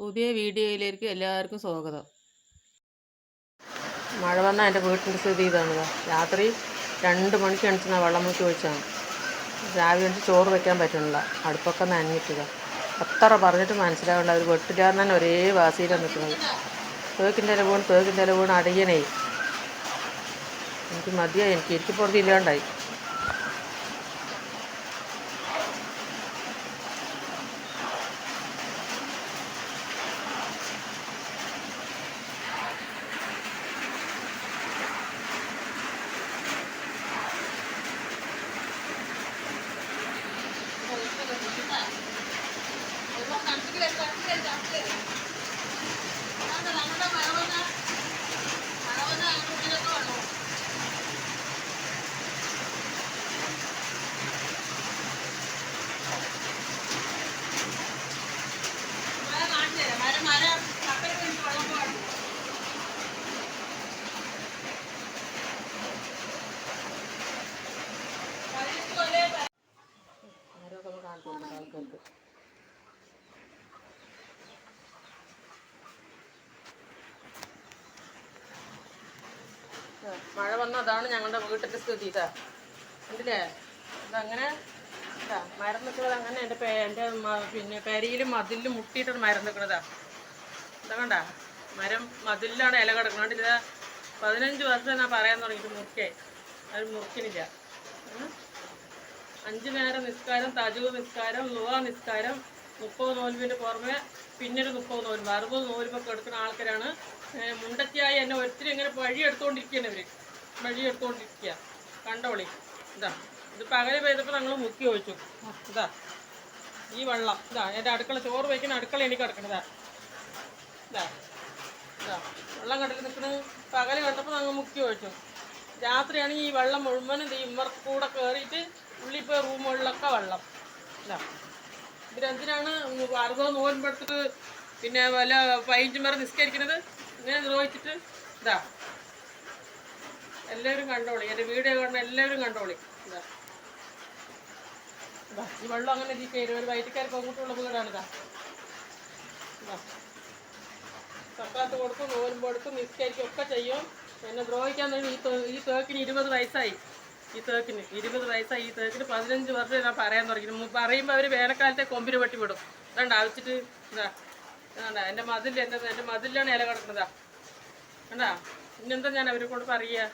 പുതിയ വീഡിയോയിലേക്ക് എല്ലാവർക്കും സ്വാഗതം. മഴ വന്നാൽ എന്റെ വീട്ടിന്റെ സ്ഥിതി ഇതാണ്. രാത്രി രണ്ട് മണിക്ക് എണിച്ചാൽ വെള്ളം മുക്കി ഒഴിച്ചാണ് രാവിലെ എണിച്ച് ചോറ് വയ്ക്കാൻ പറ്റുന്നില്ല. അടുപ്പൊക്കെ നനഞ്ഞിട്ടില്ല എത്ര പറഞ്ഞിട്ട് മനസ്സിലാവില്ല അവർ വെട്ടില്ലാന്ന് തന്നെ ഒരേ വാസിയിലാണ് നിൽക്കുന്നത്. തേക്കിന്റെ ഇല വീണ് തേക്കിന്റെ ഇല വീണ് അടിയണേ. എനിക്ക് മതിയായി. എനിക്ക് ഇരിക്കപ്പുറത്ത് ഇല്ലാണ്ടായി Vamos a cantar, vamos a cantar. മഴ വന്നതാണ് ഞങ്ങളുടെ വീട്ടിന്റെ സ്ഥിതി. ഇതാ. കണ്ടില്ലേ? ഇതങ്ങനെ ഇതാ മരം നിൽക്കുന്നത് അങ്ങനെ എന്റെ പേ എന്റെ പിന്നെ പെരയിലും മതിലും മുട്ടിയിട്ടാണ് മരം നിൽക്കുന്നതാ. ഇതാ കണ്ട? മരം മതിലിലാണ് ഇല കിടക്കുന്നത്. കണ്ടില്ല? പതിനഞ്ച് വർഷം ഞാൻ പറയാൻ തുടങ്ങിയിട്ട് മുറിക്കേ അത് മുറിക്കണില്ല. അഞ്ച് നേരം നിസ്കാരം തജു നിസ്കാരം ലുവ നിസ്കാരം മുപ്പത് നോൽവിന്റെ പുറമെ പിന്നീട് മുപ്പത് നോൽവ്. അറുപത് നോൽവൊക്കെ എടുക്കുന്ന ആൾക്കാരാണ്. മുണ്ടത്തിയായി എന്നെ ഒത്തിരി ഇങ്ങനെ വഴി എടുത്തുകൊണ്ടിരിക്കുകയാണ് ഇവർ വഴി എടുത്തുകൊണ്ടിരിക്കുക കണ്ടോളി. ഇതാ ഇത് പകൽ പെയ്തപ്പോൾ ഞങ്ങൾ മുക്കി ഒഴിച്ചു. ഇതാ ഈ വെള്ളം ഇതാ എന്റെ അടുക്കള ചോറ് വയ്ക്കുന്ന അടുക്കള എനിക്ക് കിടക്കണതാ ഇതാ. ഇതാ വെള്ളം കണ്ടിട്ട് നിൽക്കുന്നത് പകൽ കണ്ടപ്പോൾ ഞങ്ങൾ മുക്കി ഒഴിച്ചു. രാത്രിയാണെങ്കിൽ ഈ വെള്ളം മുഴുവനും ഈ ഇമ്മർക്ക് കൂടെ കയറിയിട്ട് ഉള്ളിപ്പോ റൂമുകളിലൊക്കെ വെള്ളം. ഇതാ ഇവരെന്തിനാണ് അറുപത് നോൻപെടുത്തിട്ട് പിന്നെ വല്ല വരെ നിസ്കരിക്കുന്നത് ഇങ്ങനെ നിർവഹിച്ചിട്ട് ഇതാ എല്ലാവരും കണ്ടോളി. എന്റെ വീഡിയോ കാണുന്ന എല്ലാവരും കണ്ടോളി. ഈ വെള്ളം അങ്ങനെ കയറി ഒരു വയറ്റിക്കാർ പെൺകുട്ടിയുള്ള വീടാണ് ഇതാ. കൊടുക്കും നോലുമ്പ് കൊടുക്കും നിസ്കരിക്കും ഒക്കെ ചെയ്യും. എന്നെ ദ്രോഹിക്കാൻ ഈ ഈ തേക്കിന് ഇരുപത് വയസ്സായി. ഈ തേക്കിന് ഇരുപത് വയസ്സായി. ഈ തേക്കിന് പതിനഞ്ച് വർഷം ഞാൻ പറയാൻ തുടങ്ങി. പറയുമ്പോൾ അവർ വേനൽക്കാലത്തെ കൊമ്പിന് വെട്ടി വിടും. അതുകൊണ്ട് ആവശ്യച്ചിട്ട് ഇതാ. വേണ്ട എന്റെ മതിൽ എന്റെ എന്റെ മതിലാണ് ഇല കിടക്കുന്നതാ കണ്ടാ ഇന്നെന്താ ഞാൻ അവരെ കൊണ്ട് പറയുക?